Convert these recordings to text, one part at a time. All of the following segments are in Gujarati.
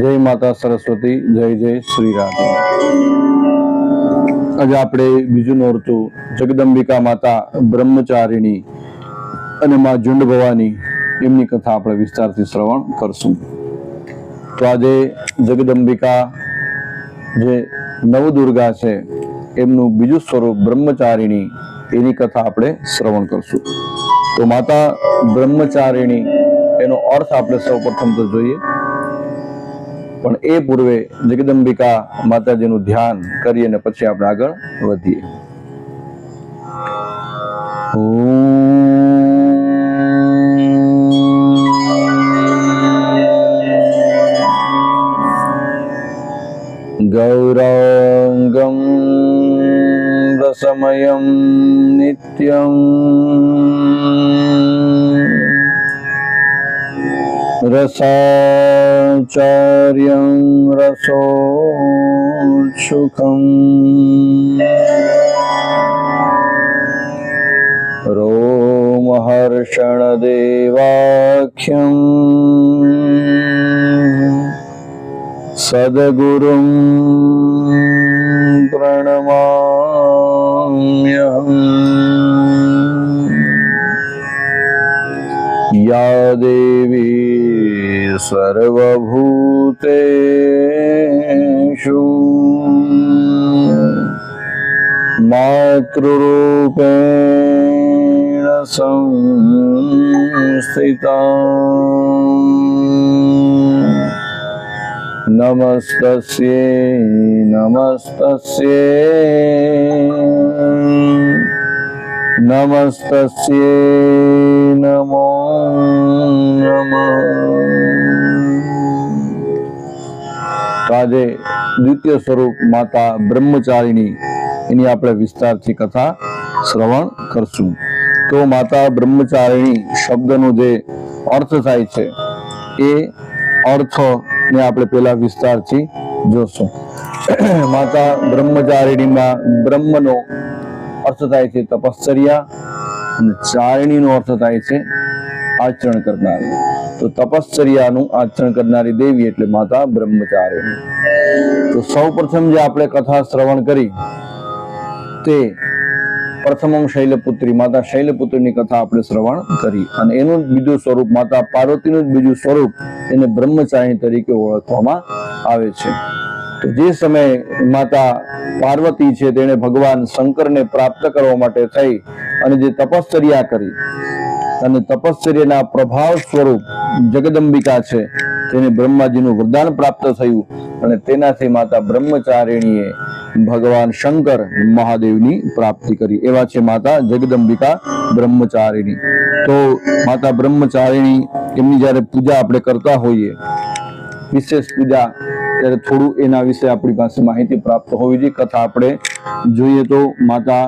જય માતા સરસ્વતી, જય જય શ્રી રાધે. આજે આપણે બીજું નોરતું જગદંબિકા માતા બ્રહ્મચારિણી અને માં ઝુંડ ભવાની એમની કથા આપણે વિસ્તારથી શ્રવણ કરશું. તો આજે જગદંબિકા જે નવદુર્ગા છે, એમનું બીજું સ્વરૂપ બ્રહ્મચારિણી, એની કથા આપણે શ્રવણ કરશું. તો માતા બ્રહ્મચારિણી, એનો અર્થ આપણે સૌ પ્રથમ તો જોઈએ. પણ એ પૂર્વે જગદંબિકા માતાજીનું ધ્યાન કરી અને પછી આપણે આગળ વધીએ गौराङ्गं रसमयं नित्यम् रसाचार्यं रसोत्सुकम् रोमहर्षणदेवाख्यम्। सद्गुरुं प्रणमाम्यहम्। या देवी सर्वभूतेषु मातृरूपेण संस्थिता नमस्तस्यै नमस्तस्यै नमस्तस्यै नमो नमः આજે દ્વિતીય સ્વરૂપ માતા બ્રહ્મચારિણી એની આપણે વિસ્તારથી કથા શ્રવણ કરશું. તો માતા બ્રહ્મચારિણી શબ્દનો જે અર્થ થાય છે, એ અર્થ ને આપણે પેલા વિસ્તારથી જોશું. માતા બ્રહ્મચારિણીમાં બ્રહ્મનો અર્થ થાય છે તપશ્ચર્યા અને ચારિણીનો અર્થ થાય છે આચરણ કરનારી. તો તપશ્ચર્યાનું આચરણ કરનારી દેવી એટલે માતા બ્રહ્મચારી. તો સૌ જે આપણે કથા શ્રવણ કરી, તે પ્રથમ શૈલપુત્રી, માતા શૈલપુત્રીની કથા આપણે શ્રવણ કરી. અને એનું બીજું સ્વરૂપ માતા પાર્વતીનું બીજું સ્વરૂપ એને બ્રહ્મચારી તરીકે ઓળખવામાં આવે છે. તો જે સમયે માતા પાર્વતી છે, તેણે ભગવાન શંકરને પ્રાપ્ત કરવા માટે થઈ અને જે તપશ્ચર્યા કરી અને તપશ્ચર્યના પ્રભાવ સ્વરૂપ જગદંબિકા છે. તેને બ્રહ્માજીનું વરદાન પ્રાપ્ત થયું અને તેનાથી માતા બ્રહ્મચારિણીએ ભગવાન શંકર મહાદેવની પ્રાપ્તિ કરી. એવા છે માતા જગદંબિકા બ્રહ્મચારિણી. તો માતા બ્રહ્મચારિણી એમની જ્યારે પૂજા આપણે કરતા હોઈએ, વિશેષ પૂજા, ત્યારે થોડું એના વિશે આપણી પાસે માહિતી પ્રાપ્ત હોવી જોઈએ. કથા આપણે જોઈએ તો માતા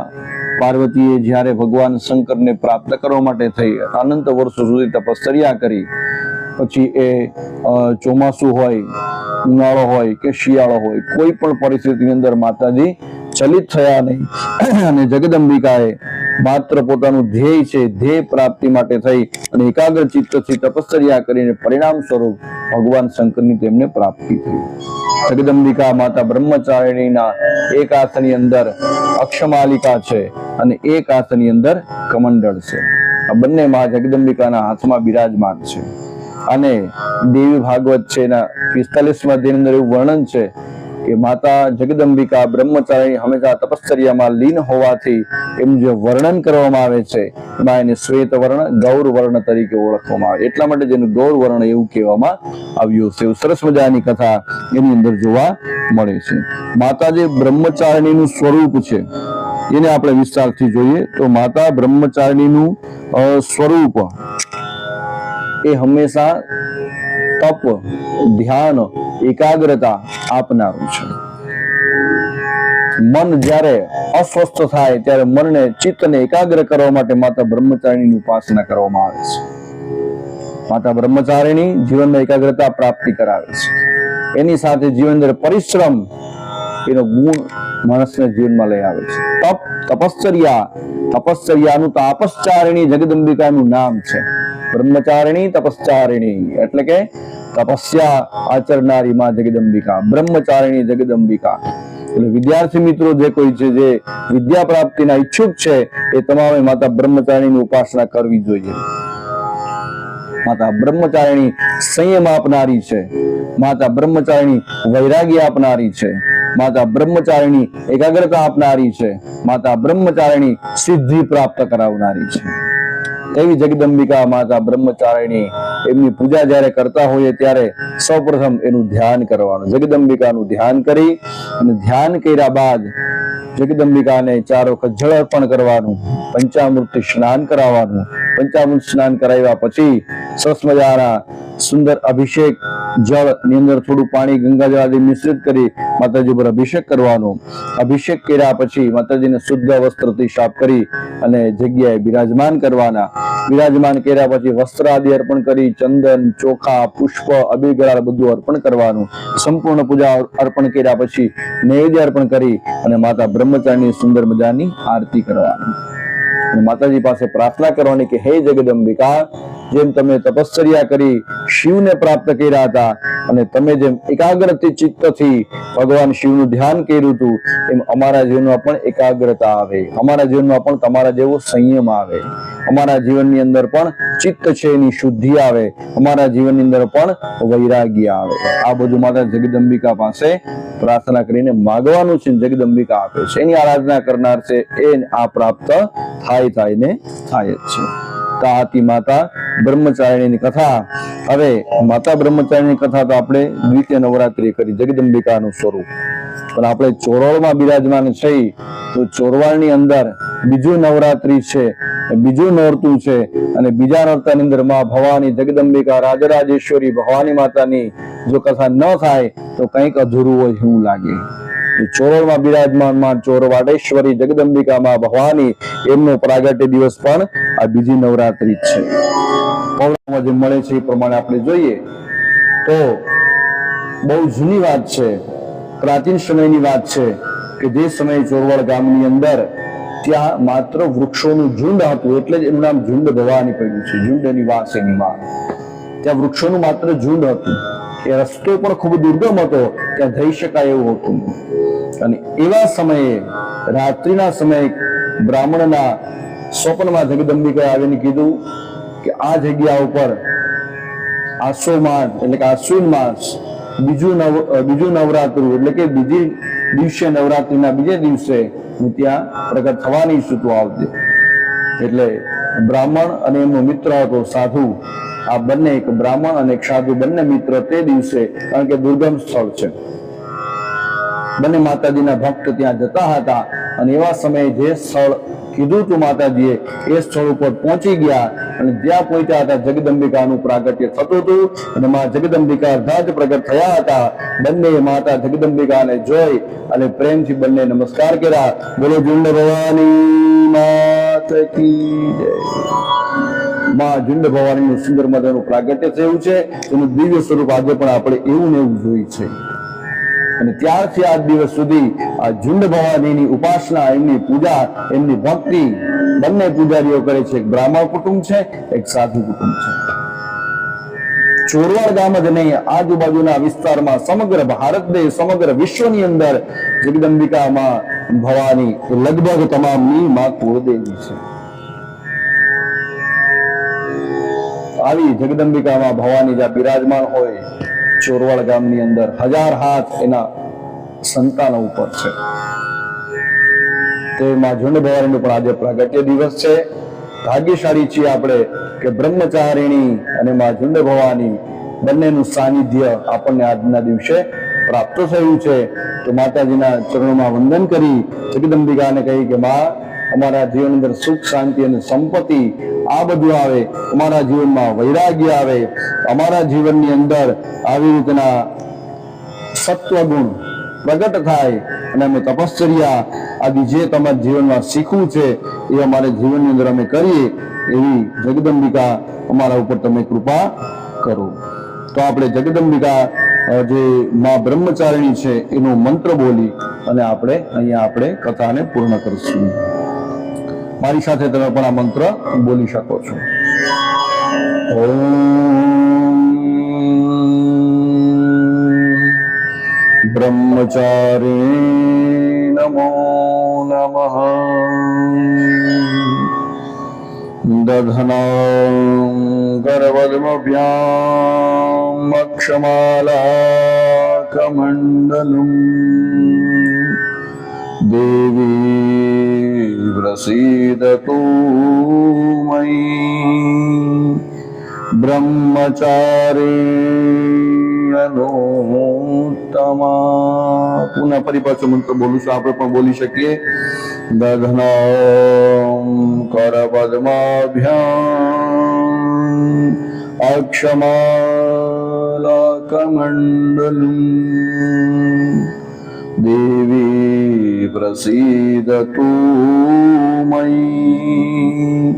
પાર્વતીએ જ્યારે ભગવાન શંકરને પ્રાપ્ત કરવા માટે થઈ અનંત વર્ષો સુધી તપશ્ચર્યા કરી, પછી એ ચોમાસું હોય, ઉનાળો હોય કે શિયાળો હોય, કોઈ પણ પરિસ્થિતિની અંદર માતાજી ચલિત થયા નહીં. અને જગદંબિકાએ માત્ર પોતાનું ધ્યેય છે, ધ્યેય પ્રાપ્તિ માટે થઈ અને એકાગ્ર ચિત્તથી તપશ્ચર્યા કરીને પરિણામ સ્વરૂપ ભગવાન શંકરની તેમને પ્રાપ્તિ થઈ. જગદંબિકા માતા બ્રહ્મચારિણીના એક આસની અંદર અક્ષમાલિકા છે અને એક આસની અંદર કમંડળ છે. આ બંને માં જગદંબિકાના હાથમાં બિરાજમાન છે. અને દેવી ભાગવત છે એના પિસ્તાલીસમાં તેની અંદર એવું વર્ણન છે કે માતા જગદંબિકા બ્રહ્મચારી હંમેશા તપશ્ચર્યામાં લીન હોવાથી એમ જે વર્ણન કરવામાં આવે છે, એમાં એને શ્વેત વર્ણ, ગૌર વર્ણ તરીકે ઓળખવામાં આવે. એટલા માટે જેનું ગૌર વર્ણ એવું કહેવામાં આવ્યું છે. સરસ મજાની કથા એની અંદર જોવા મળે છે. માતા જે બ્રહ્મચારિણીનું સ્વરૂપ છે, એને આપણે વિસ્તારથી જોઈએ તો માતા બ્રહ્મચારિણીનું સ્વરૂપ એ હંમેશા તપ, ધ્યાન, એકાગ્રતા આપનારું છે. મન જ્યારે અસ્વસ્થ થાય, ત્યારે મનને ચિત્તને એકાગ્ર કરવા માટે માતા બ્રહ્મચારીની ઉપાસના કરવામાં આવે છે. માતા બ્રહ્મચારિણી જીવનમાં એકાગ્રતા પ્રાપ્તિ કરાવે છે. એની સાથે જીવન પરિશ્રમ, એનો ગુણ માણસને જીવનમાં લઈ આવે છે. તપ, તપશ્ચર્યા, તપશ્ચર્યાનું તાપશ્ચારિણી જગદંબિકાનું નામ છે. બ્રહ્મચારિણી તપસ્ચારિણી. એટલે કે તપસ્યા આચરનારી માં જગદંબિકા, બ્રહ્મચારિણી જગદંબિકા. એટલે વિદ્યાર્થી મિત્રો, જે કોઈ છે જે વિદ્યા પ્રાપ્તિના ઈચ્છુક છે, એ તમામે માતા બ્રહ્મચારીની ઉપાસના કરવી જોઈએ. માતા બ્રહ્મચારિણી સંયમ આપનારી છે. માતા બ્રહ્મચારિણી વૈરાગ્ય આપનારી છે. માતા બ્રહ્મચારિણી એકાગ્રતા આપનારી છે. માતા બ્રહ્મચારિણી સિદ્ધિ પ્રાપ્ત કરાવનારી છે. એવી જગદંબિકા માતા બ્રહ્મચારિણી એમની પૂજા જ્યારે કરતા હોઈએ ત્યારે સૌપ્રથમ એનું ધ્યાન કરવાનું. જગદંબિકાનું ધ્યાન કરી અને ધ્યાન કર્યા બાદ જગદંબિકાને ચાર વખત જળ અર્પણ કરવાનું, પંચામૃત સ્નાન કરાવવાનું પંચામૃત સ્નાન કરાવ્યા પછી સરસ મજાના સુંદર અભિષેક જળની અંદર થોડું પાણી ગંગા જળાથી મિશ્રિત કરી માતાજી પર અભિષેક કરવાનો. અભિષેક કર્યા પછી માતાજીને શુદ્ધ વસ્ત્રથી સાફ કરી અને જગ્યાએ બિરાજમાન કરવાના. બિરાજમાન કર્યા પછી વસ્ત્ર આદિ અર્પણ કરી, ચંદન, ચોખા, પુષ્પ અભિગરાળ બધું અર્પણ કરવાનું. સંપૂર્ણ પૂજા અર્પણ કર્યા પછી નૈવેદ્ય અર્પણ કરી અને માતા બ્રહ્મચારીની સુંદર મજાની આરતી કરવાની. અને માતાજી પાસે પ્રાર્થના કરવાની કે હે જગદંબિકા જેમ તમે તપશ્ચર્યા કરી શિવને પ્રાપ્ત કર્યા હતા અને તમે જેમ એકાગ્રતી ચિત્તથી ભગવાન શિવનું ધ્યાન કર્યું હતું, એમ અમારા જીવનમાં પણ એકાગ્રતા આવે. અમારા જીવનમાં પણ તમારા જેવો સંયમ આવે. અમારા જીવનની અંદર પણ ચિત્ત છે એની શુદ્ધિ આવે. અમારા જીવનની અંદર પણ વૈરાગ્ય આવે. આ બધું માતા જગદંબિકા પાસે પ્રાર્થના કરીને માગવાનું છે જગદંબિકા આપે છે. એની આરાધના કરનાર છે એ આ પ્રાપ્ત થાય થાય ને થાય જ છે. આ હતી. માતા બ્રહ્મચારિણીની કથા. હવે માતા બ્રહ્મચારિણીની કથા તો આપણે દ્વિતીય નવરાત્રી કરી, જગદંબિકાનું સ્વરૂપ. પણ આપણે ચોરોળમાં બિરાજમાન થઈ તો ચોરવાળની અંદર બીજું નવરાત્રી છે, બીજું નોરતું છે, અને બીજા નોરતાની અંદરમાં ભવાની જગદંબિકા રાજરાજેશ્વરી ભવાની માતાની જો કથા ન થાય, તો કંઈક અધૂરું હોય એવું લાગે. ચોરોળમાં બિરાજમાનમાં ચોરવાડેશ્વરી જગદંબિકામાં ભવાની એમનો પ્રાગટ્ય દિવસ પણ આ બીજી નવરાત્રી છે. પૌરાણમાં જે મળે છે એ પ્રમાણે આપણે જોઈએ તો બહુ જૂની વાત છે, પ્રાચીન સમયની વાત છે કે જે સમયે ચોરવાડ ગામની અંદર ત્યાં માત્ર વૃક્ષોનું ઝુંડ હતું, એટલે જ એનું નામ ઝુંડ ભવાની પડ્યું છે, ઝુંડ નિવાસ એની માં. ત્યાં વૃક્ષોનું માત્ર ઝુંડ હતું. એ રસ્તો પણ ખૂબ દુર્ગમ હતો, ત્યાં જઈ શકાય એવું હતું. અને એવા સમયે, રાત્રિના સમયે બ્રાહ્મણના સ્વપ્નમાં જગદંબિકાએ આવીને કીધું કે આ જગ્યા ઉપર આસો માસ, એટલે કે આશ્વિન માસ, બીજું નવ, બીજું નવરાત્રું, એટલે કે બીજી દિવસે નવરાત્રિના બીજે દિવસે હું ત્યાં પ્રગટ થવાની છું તું આવજે. એટલે બ્રાહ્મણ અને એમનો મિત્ર હતો સાધુ. આ બંને એક બ્રાહ્મણ અને એક સાધુ બંને મિત્ર તે દિવસે, કારણ કે દુર્ગમ સ્થળ છે. બંને માતાજીના ભક્ત ત્યાં જતા હતા. અને એવા સમયે જે સ્થળ કીધું હતું માતાજીએ, એ સ્થળ ઉપર પહોંચી ગયા અને જ્યાં પહોંચ્યા હતા જગદંબિકાનું પ્રાગટ્ય થતું હતું. અને માં જગદંબિકા અર્ધા જ પ્રગટ થયા હતા. બંને માતા જગદંબિકાને જોઈ અને પ્રેમથી બંને નમસ્કાર કર્યા. બોલો ઝુંડ ભવાની માત કી ઝુંડ ભવાનીનું સુંદર મજાનું પ્રાગટ્ય થયું છે. એનું દિવ્ય સ્વરૂપ આજે પણ આપણે એવું ને એવું જોયું છે. અને ત્યારથી આજ દિવસ સુધી આ ઝુંડ ભવાનીની ઉપાસના, એમની પૂજા, એમની ભક્તિ બંને પૂજારીઓ કરે છે. એક બ્રાહ્મણ કુટુંબ છે, એક સાધુ કુટુંબ છે. ચોરવાડ ગામ જ નહીં, આજુબાજુના વિસ્તારમાં સમગ્ર ભારત દેશ, સમગ્ર વિશ્વની અંદર જગદંબિકામાં ભવાની લગભગ તમામની માં કુળદેવી છે. આવી જગદંબિકામાં ભવાની જ્યાં બિરાજમાન હોય ચોરવાડ ગામની અંદર હજાર હાથ એના સંતાનો ઉપર છે. તે માં ઝુંડ ભવાનીનું પણ આજે પ્રાગટ્ય દિવસ છે. ભાગ્યશાળી છીએ આપણે કે બ્રહ્મચારિણી અને માં ઝુંડ ભવાની બંનેનું સાનિધ્ય આપણને આજના દિવસે પ્રાપ્ત થયું છે. તો માતાજીના ચરણોમાં વંદન કરી, જગદંબિકાને કહી કે, માં અમારા જીવન અંદર સુખ, શાંતિ અને સંપત્તિ આ બધું આવે, અમારા જીવનમાં વૈરાગ્ય આવે, અમારા જીવનની અંદર આવી રીતના સત્વગુણ પ્રગટ થાય અને અમે તપશ્ચર્યા. આદિ જે તમારા જીવનમાં શીખવું છે એ અમારા જીવનની અંદર અમે કરીએ એવી જગદંબિકા અમારા ઉપર તમે કૃપા કરો. તો આપણે જગદંબિકા જે માં બ્રહ્મચારિણી છે એનો મંત્ર બોલી અને આપણે અહીંયા આપણે કથાને પૂર્ણ કરીશું. મારી સાથે તમે પણ આ મંત્ર બોલી શકો છો બ્રહ્મચારી નમો નમઃ દધનાગરવદમભ્યામ અક્ષમાલાકમંડલમ દેવી प्रसीदतु मयि બ્રહ્મચારીણોત્તમા પુનઃ ફરી પાછો મંત્ર બોલું છું આપણે પણ બોલી શકીએ દઘન કર પદ્માભ્યામ અક્ષમાલકમંડલમ દેવી પ્રસીદતુ મયી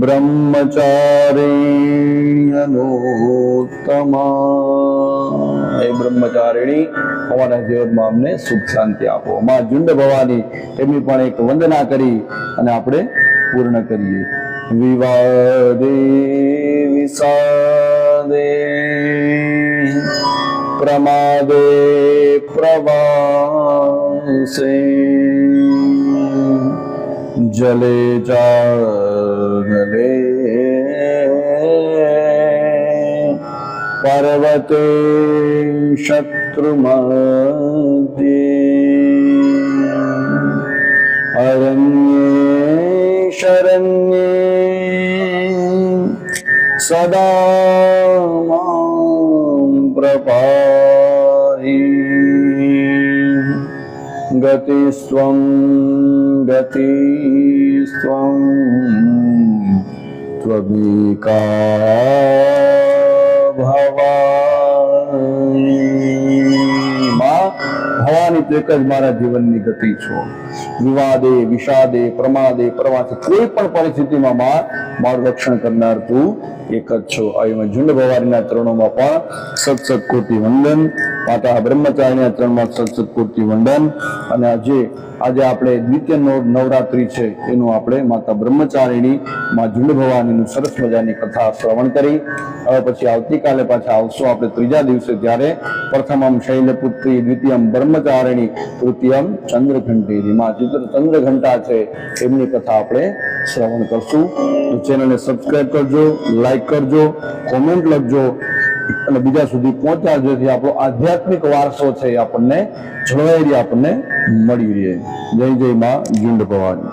બ્રહ્મચારિણ્યનોત્તમા એ બ્રહ્મચારિણી અમારા જીવનમાં અમને સુખ શાંતિ આપો. માં ઝુંડ ભવાની, એમની પણ એક વંદના કરી અને આપણે પૂર્ણ કરીએ. વિવાદે વિસાદે प्रमादे प्रवासे। जले चले पर्वते शत्रुमध्ये। अरण्ये शरण्ये सदा मा પ્રપાહી ગતિસ્ત્વં ગતિસ્ત્વં ત્વમેકા ભવાની ભવાની તો એક જ મારા જીવનની ગતિ છો. વિવાદે, વિષાદે, પ્રમાદે, પ્રવાસે, કોઈ પણ પરિસ્થિતિમાં મારું રક્ષણ કરનાર તું એક જ છો. આવી ઝુંડ ભવારીના ચરણોમાં પણ સત્સત કોટી વંદન. માતા બ્રહ્મચારીના આચરણમાં સત્સત વંદન અને આજે આજે આપણે દ્વિતીય નવરાત્રિ છે, એનું આપણે માતા બ્રહ્મચારીણી માં ઝુંડ ભવાનીનું સરસ મજાની કથા શ્રવણ કરી. હવે પછી આવતીકાલે પાછા આવશું આપણે ત્રીજા દિવસે ત્યારે પ્રથમમ શૈલપુત્રી, દ્વિતીયમ બ્રહ્મચારિણી, તૃતીયમ ચંદ્રઘંટી માં ચંદ્રઘંટા છે, એમની કથા આપણે શ્રવણ કરશું. ચેનલને સબસ્ક્રાઇબ કરજો લાઈક કરજો, કોમેન્ટ લખજો. અને બીજા સુધી પહોંચ્યા જેથી આપણો આધ્યાત્મિક વારસો છે એ આપણને જળવાઈ રહે, આપણને મળી રહે. જય જય માં ઝુંડ ભવાની.